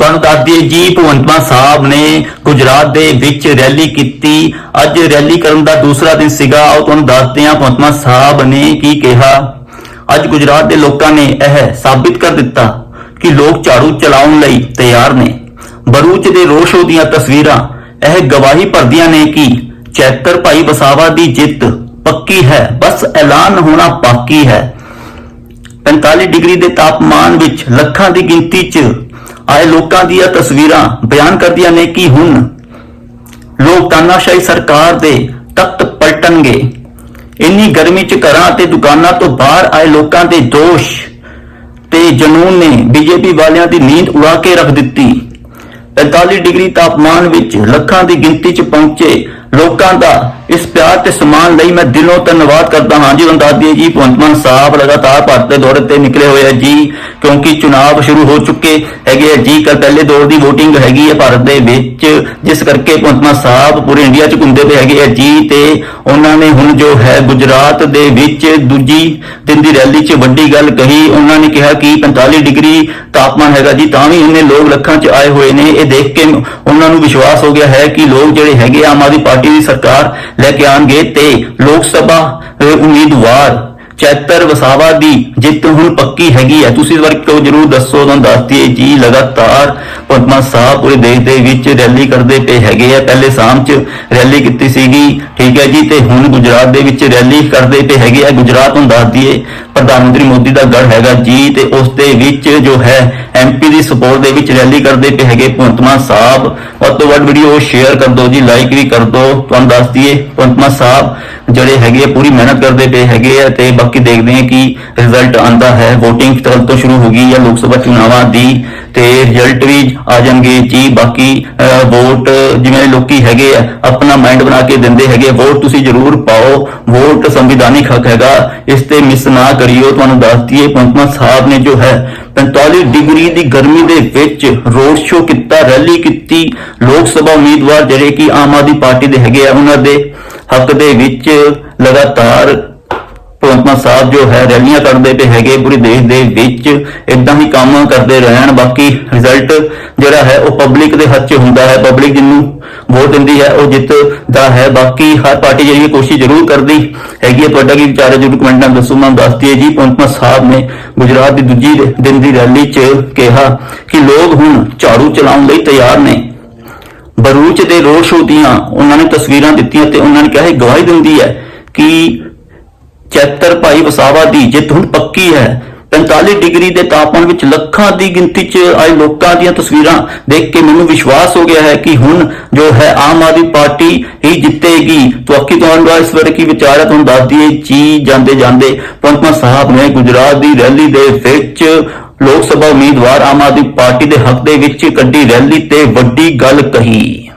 ਤੁਹਾਨੂੰ ਦੱਸ ਦਈਏ ਜੀ ਭਗਵੰਤ ਮਾਨ ਸਾਹਿਬ ਨੇ ਗੁਜਰਾਤ ਦੇ ਵਿੱਚ ਰੈਲੀ ਕੀਤੀ। ਅੱਜ ਰੈਲੀ ਕਰਨ ਦਾ ਦੂਸਰਾ ਦਿਨ ਸੀਗਾ। ਆਓ ਤੁਹਾਨੂੰ ਦੱਸਦੇ ਹਾਂ ਭਗਵੰਤ ਮਾਨ ਸਾਹਿਬ ਨੇ ਕੀ ਕਿਹਾ। ਅੱਜ ਗੁਜਰਾਤ ਦੇ ਲੋਕਾਂ ਨੇ ਇਹ ਸਾਬਿਤ ਕਰ ਦਿੱਤਾ ਕਿ ਲੋਕ ਝਾੜੂ ਚਲਾਉਣ ਲਈ ਤਿਆਰ ਨੇ। ਬਰੂਚ ਦੇ ਰੋਸ਼ੋ ਦੀਆਂ ਤਸਵੀਰਾਂ, ਇਹ ਗਵਾਹੀ ਭਰਦੀਆਂ ਨੇ ਕਿ ਚੈਤਰ ਭਾਈ ਬਸਾਵਾ ਦੀ ਜਿੱਤ ਪੱਕੀ ਹੈ, ਬਸ ਐਲਾਨ ਹੋਣਾ ਬਾਕੀ ਹੈ। 45 ਡਿਗਰੀ ਦੇ ਤਾਪਮਾਨ ਵਿੱਚ ਲੱਖਾਂ ਦੀ ਗਿਣਤੀ 'ਚ ਆਏ ਲੋਕਾਂ ਦੀਆਂ ਤਸਵੀਰਾਂ ਬਿਆਨ ਕਰਦੀਆਂ ਨੇ ਕਿ ਹੁਣ ਲੋਕ ਤਾਨਾਸ਼ਾਹੀ ਸਰਕਾਰ ਦੇ ਤਖਤ ਪਲਟਣਗੇ। ਇੰਨੀ ਗਰਮੀ 'ਚ ਘਰਾਂ ਤੇ ਦੁਕਾਨਾਂ ਤੋਂ ਬਾਹਰ ਆਏ ਲੋਕਾਂ ਦੇ ਦੋਸ਼ ਤੇ ਜਨੂਨ ਨੇ ਬੀਜੇਪੀ ਵਾਲਿਆਂ ਦੀ ਨੀਂਦ ਉਡਾ ਕੇ ਰੱਖ ਦਿੱਤੀ। 45 ਡਿਗਰੀ ਤਾਪਮਾਨ ਵਿੱਚ ਲੱਖਾਂ ਦੀ ਗਿਣਤੀ 'ਚ ਪਹੁੰਚੇ ਲੋਕਾਂ ਦਾ ਇਸ ਪਿਆਰ ਤੇ ਸਨਮਾਨ ਲਈ ਮੈਂ ਦਿਲੋਂ ਧੰਨਵਾਦ ਕਰਦਾ ਹਾਂ। ਜੀ ਤੁਹਾਨੂੰ ਜੀ, ਭਗਵੰਤ ਸਾਹਿਬ ਲਗਾਤਾਰ ਭਾਰਤ ਦੇ ਦੌਰੇ ਤੇ ਨਿਕਲੇ ਹੋਏ ਆ ਜੀ, ਕਿਉਂਕਿ ਚੁਣਾਵ ਸ਼ੁਰੂ ਹੋ ਚੁੱਕੇ ਹੈਗੇ ਆ ਜੀ। ਕੱਲ ਪਹਿਲੇ ਦੌਰ ਦੀ VOTING ਹੈਗੀ ਹੈ ਭਾਰਤ ਦੇ ਵਿੱਚ, ਜਿਸ ਕਰਕੇ ਭਗਵੰਤ ਮਾਨ ਸਾਹਿਬ ਪੂਰੇ ਇੰਡੀਆ 'ਚ ਘੁੰਮਦੇ ਪਏ ਹੈਗੇ ਆ ਜੀ ਤੇ ਉਹਨਾਂ ਨੇ ਹੁਣ ਜੋ ਹੈ ਗੁਜਰਾਤ ਦੇ ਵਿੱਚ ਦੂਜੀ ਦਿਨ ਦੀ ਰੈਲੀ 'ਚ ਵੱਡੀ ਗੱਲ ਕਹੀ। ਉਹਨਾਂ ਨੇ ਕਿਹਾ ਕਿ 45 ਡਿਗਰੀ ਤਾਪਮਾਨ ਹੈਗਾ ਜੀ, ਤਾਂ ਵੀ ਇੰਨੇ ਲੋਕ ਲੱਖਾਂ 'ਚ ਆਏ ਹੋਏ ਨੇ। ਇਹ ਦੇਖ ਕੇ ਉਹਨਾਂ ਨੂੰ ਵਿਸ਼ਵਾਸ ਹੋ ਗਿਆ ਹੈ ਕਿ ਲੋਕ ਜਿਹੜੇ ਹੈਗੇ ਆਮ ਆਦਮੀ ਪਾਰਟੀ ਦੀ ਸਰਕਾਰ ਲੈ ਕੇ ਆਣਗੇ ਤੇ ਲੋਕ ਸਭਾ ਉਮੀਦਵਾਰ ਚੈਤਰ ਵਸਾਵਾ ਦੀ ਜਿੱਤ ਹੁਣ ਪੱਕੀ ਹੈਗੀ ਹੈ। ਤੁਸੀਂ ਇਸ ਵਾਰ ਕਿਉਂ ਜਰੂਰ ਦੱਸੋ? ਤੁਹਾਨੂੰ ਦੱਸ ਦਈਏ ਜੀ, ਲਗਾਤਾਰ ਪਦਮਾ ਸਾਹਿਬ ਪੂਰੇ ਦੇਸ਼ ਦੇ ਵਿੱਚ ਰੈਲੀ ਕਰਦੇ ਪਏ ਹੈਗੇ ਆ। ਪਹਿਲੇ ਸ਼ਾਮ 'ਚ ਰੈਲੀ ਕੀਤੀ ਸੀਗੀ, ਠੀਕ ਹੈ ਜੀ, ਤੇ ਹੁਣ ਗੁਜਰਾਤ ਦੇ ਵਿੱਚ ਰੈਲੀ ਕਰਦੇ ਪਏ ਹੈਗੇ ਆ। ਗੁਜਰਾਤ ਨੂੰ ਦੱਸ ਦਈਏ, ਪ੍ਰਧਾਨ ਮੰਤਰੀ ਮੋਦੀ ਦਾ ਗੜ ਹੈਗਾ ਜੀ, ਤੇ ਉਸ ਦੇ ਵਿੱਚ ਜੋ ਹੈ ਐਮਪੀ ਦੀ ਸਪੋਰਟ ਦੇ ਵਿੱਚ ਰੈਲੀ ਕਰਦੇ ਪਏ ਹੈਗੇ ਭਗਵੰਤ ਸਾਹਿਬ। ਵੱਧ ਤੋਂ ਵੱਧ ਵੀਡੀਓ ਸ਼ੇਅਰ ਕਰ ਦਿਓ ਜੀ ਲਾਈਕ ਵੀ ਕਰ ਦਿਓ। ਤੁਹਾਨੂੰ ਦੱਸ ਦਈਏ, ਭਗਵੰਤ ਸਾਹਿਬ ਜਿਹੜੇ ਹੈਗੇ ਪੂਰੀ ਮਿਹਨਤ ਕਰਦੇ ਪਏ ਹੈਗੇ ਆ ਤੇ ਬਾਕੀ ਦੇਖਦੇ ਹਾਂ ਕਿ ਰਿਜ਼ਲਟ ਆਂਦਾ ਹੈ। VOTING ਕੱਲ੍ਹ ਤੋਂ ਸ਼ੁਰੂ ਹੋ ਗਈ ਹੈ ਲੋਕ ਸਭਾ ਚੁਣਾਵਾਂ ਦੀ ਤੇ ਰਿਜ਼ਲਟ ਵੀ ਆ ਜਾਣਗੇ ਜੀ। ਬਾਕੀ ਵੋਟ ਜਿਵੇਂ ਲੋਕੀ ਹੈਗੇ ਆ, ਆਪਣਾ ਮਾਈਂਡ ਬਣਾ ਕੇ ਦਿੰਦੇ ਹੈਗੇ ਵੋਟ ਤੁਸੀਂ ਜ਼ਰੂਰ ਪਾਓ। ਵੋਟ ਸੰਵਿਧਾਨਿਕ ਹੱਕ ਹੈਗਾ। ਇਸ ਤੇ ਮਿਸ ਨਾ ਕਰਿਓ। ਤੁਹਾਨੂੰ ਦੱਸ ਦਈਏ ਪੰਤਮਾ ਸਾਹਿਬ ਨੇ ਜੋ ਹੈ 45 ਡਿਗਰੀ ਦੀ ਗਰਮੀ ਦੇ ਵਿੱਚ ਰੋਡ ਸ਼ੋਅ ਕੀਤਾ, ਰੈਲੀ ਕੀਤੀ, ਲੋਕ ਸਭਾ ਉਮੀਦਵਾਰ ਜਿਹੜੇ ਕਿ ਆਮ ਆਦਮੀ ਪਾਰਟੀ ਦੇ ਹੈਗੇ ਆ, ਉਹਨਾਂ ਦੇ ਹੱਕ ਦੇ ਵਿੱਚ ਲਗਾਤਾਰ ਭਗਵੰਤ ਸਾਹਿਬ ਜੋ ਹੈ, ਰੈਲੀਆਂ ਕਰਦੇ ਪਏ ਹੈਗੇ ਪੂਰੇ ਦੇਸ਼ ਦੇ ਵਿੱਚ ਇਦਾਂ ਹੀ ਕੰਮ ਕਰਦੇ ਰਹਿਣ। ਬਾਕੀ ਰਿਜ਼ਲਟ ਜਿਹੜਾ ਹੈ, ਉਹ ਪਬਲਿਕ ਦੇ ਹੱਥ 'ਚ ਹੁੰਦਾ ਹੈ। ਪਬਲਿਕ ਜਿਹਨੂੰ ਵੋਟ ਦਿੰਦੀ ਹੈ, ਉਹ ਜਿੱਤਦਾ ਹੈ। ਬਾਕੀ ਹਰ ਪਾਰਟੀ ਜਿਹੜੀ ਕੋਸ਼ਿਸ਼ ਜ਼ਰੂਰ ਕਰਦੀ ਹੈਗੀ ਹੈ। ਤੁਹਾਡਾ ਕੀ ਵਿਚਾਰ ਹੈ? ਜਰੂਰ ਕਮੈਂਟ ਨਾਲ ਦੱਸੋ। ਮੈਂ ਦੱਸ ਦਈਏ ਜੀ ਭਗਵੰਤ ਸਾਹਿਬ ਨੇ ਗੁਜਰਾਤ ਦੀ ਦੂਜੀ ਦਿਨ ਦੀ ਰੈਲੀ 'ਚ ਕਿਹਾ ਕਿ ਲੋਕ ਹੁਣ ਝਾੜੂ ਚਲਾਉਣ ਲਈ ਤਿਆਰ ਨੇ। ਬਰੂਚ ਦੇ ਰੋਡ ਸ਼ੋਅ ਦੀਆਂ ਉਹਨਾਂ ਨੇ ਤਸਵੀਰਾਂ ਦਿੱਤੀਆਂ ਤੇ ਉਹਨਾਂ ਨੇ ਕਿਹਾ, ਇਹ ਗਵਾਹੀ ਦਿੰਦੀ ਹੈ ਕਿ ਚੈਤਰ ਭਾਈ ਵਸਾਵਾ ਦੀ ਜਿੱਤ ਹੁਣ ਪੱਕੀ ਹੈ। 45 ਡਿਗਰੀ ਦੇ ਤਾਪਮਾਨ ਵਿੱਚ ਲੱਖਾਂ ਦੀ ਗਿਣਤੀ 'ਚ ਆਏ ਲੋਕਾਂ ਦੀਆਂ ਤਸਵੀਰਾਂ ਦੇਖ ਕੇ ਮੈਨੂੰ ਵਿਸ਼ਵਾਸ ਹੋ ਗਿਆ ਹੈ ਕਿ ਹੁਣ ਜੋ ਹੈ ਆਮ ਆਦਮੀ ਪਾਰਟੀ ਹੀ ਜਿੱਤੇਗੀ। ਤੁਹਾਡੀ ਤੁਹਾਡਾ ਇਸ ਬਾਰੇ ਕੀ ਵਿਚਾਰ ਹੈ? ਤੁਹਾਨੂੰ ਦੱਸ ਦਈਏ ਜੀ ਜਾਂਦੇ ਜਾਂਦੇ। ਪੰਤਮਾ ਸਾਹਿਬ ਨੇ ਗੁਜਰਾਤ ਦੀ ਰੈਲੀ ਦੇ ਵਿੱਚ ਲੋਕ ਸਭਾ ਉਮੀਦਵਾਰ ਆਮ ਆਦਮੀ ਪਾਰਟੀ ਦੇ ਹੱਕ ਦੇ ਵਿੱਚ ਕੱਢੀ ਰੈਲੀ ਤੇ ਵੱਡੀ ਗੱਲ ਕਹੀ।